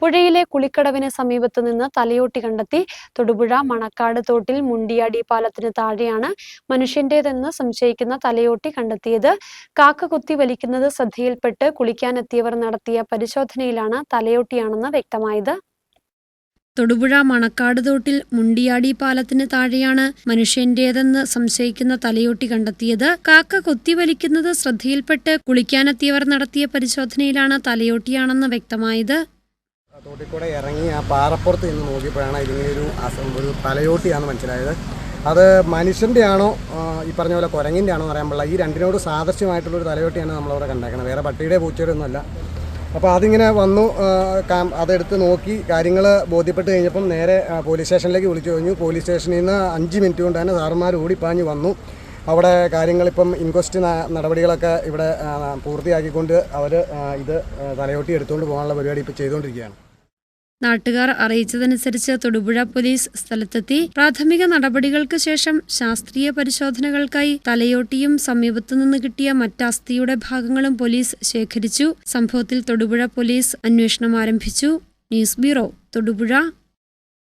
പുഴയിലെ കുളിക്കടവിന് സമീപത്ത് നിന്ന് തലയോട്ടി കണ്ടെത്തി തൊടുപുഴ മണക്കാട് തോട്ടിൽ മുണ്ടിയാടി പാലത്തിന് താഴെയാണ് മനുഷ്യന്റേതെന്ന് സംശയിക്കുന്ന തലയോട്ടി കണ്ടെത്തിയത്. കാക്ക കുത്തി വലിക്കുന്നത് ശ്രദ്ധയിൽപ്പെട്ട് കുളിക്കാനെത്തിയവർ നടത്തിയ പരിശോധനയിലാണ് തലയോട്ടിയാണെന്ന് വ്യക്തമായത്. തൊടുപുഴ മണക്കാട് തോട്ടിൽ മുണ്ടിയാടി പാലത്തിന് താഴെയാണ് മനുഷ്യന്റേതെന്ന് സംശയിക്കുന്ന തലയോട്ടി കണ്ടെത്തിയത്. കാക്ക കുത്തിവലിക്കുന്നത് ശ്രദ്ധയിൽപ്പെട്ട് കുളിക്കാനെത്തിയവർ നടത്തിയ പരിശോധനയിലാണ് തലയോട്ടിയാണെന്ന് വ്യക്തമായത്. തോട്ടിൽ കൂടെ ഇറങ്ങി ആ പാറപ്പുറത്ത് നിന്ന് നോക്കിയപ്പോഴാണ് ഇതിങ്ങനെ ഒരു ഒരു തലയോട്ടിയാണെന്ന് മനസ്സിലായത്. അത് മനുഷ്യന്റെ ആണോ ഈ പറഞ്ഞ പോലെ കുരങ്ങിന്റെ ആണോ എന്ന് അറിയാൻ പാടില്ല. ഈ രണ്ടിനോട് സാദൃശ്യമായിട്ടുള്ളൊരു തലയോട്ടിയാണ് നമ്മളവിടെ കണ്ടേക്കുന്നത് വേറെ പട്ടിയുടെ പൂച്ചയുടെ ഒന്നുമല്ല അപ്പോൾ അതിങ്ങനെ വന്നു അതെടുത്ത് നോക്കി കാര്യങ്ങൾ ബോധ്യപ്പെട്ട് കഴിഞ്ഞപ്പം നേരെ പോലീസ് സ്റ്റേഷനിലേക്ക് വിളിച്ചു കഴിഞ്ഞു. പോലീസ് സ്റ്റേഷനിൽ നിന്ന് അഞ്ച് മിനിറ്റ് കൊണ്ട് തന്നെ സാറുമാർ ഓടിപ്പാഞ്ഞ് വന്നു. അവിടെ കാര്യങ്ങളിപ്പം ഇൻക്വസ്റ്റ് നടപടികളൊക്കെ ഇവിടെ പൂർത്തിയാക്കിക്കൊണ്ട് അവർ ഇത് തലയോട്ടി എടുത്തുകൊണ്ട് പോകാനുള്ള പരിപാടി ഇപ്പോൾ ചെയ്തുകൊണ്ടിരിക്കുകയാണ്. നാട്ടുകാർ അറിയിച്ചതനുസരിച്ച് തൊടുപുഴ പോലീസ് സ്ഥലത്തെത്തി. പ്രാഥമിക നടപടികൾക്ക് ശേഷം ശാസ്ത്രീയ പരിശോധനകൾക്കായി തലയോട്ടിയും സമീപത്തുനിന്ന് കിട്ടിയ മറ്റ് അസ്ഥിയുടെ ഭാഗങ്ങളും പോലീസ് ശേഖരിച്ചു. സംഭവത്തിൽ തൊടുപുഴ പോലീസ് അന്വേഷണം ആരംഭിച്ചു. News bureau Thodupuzha.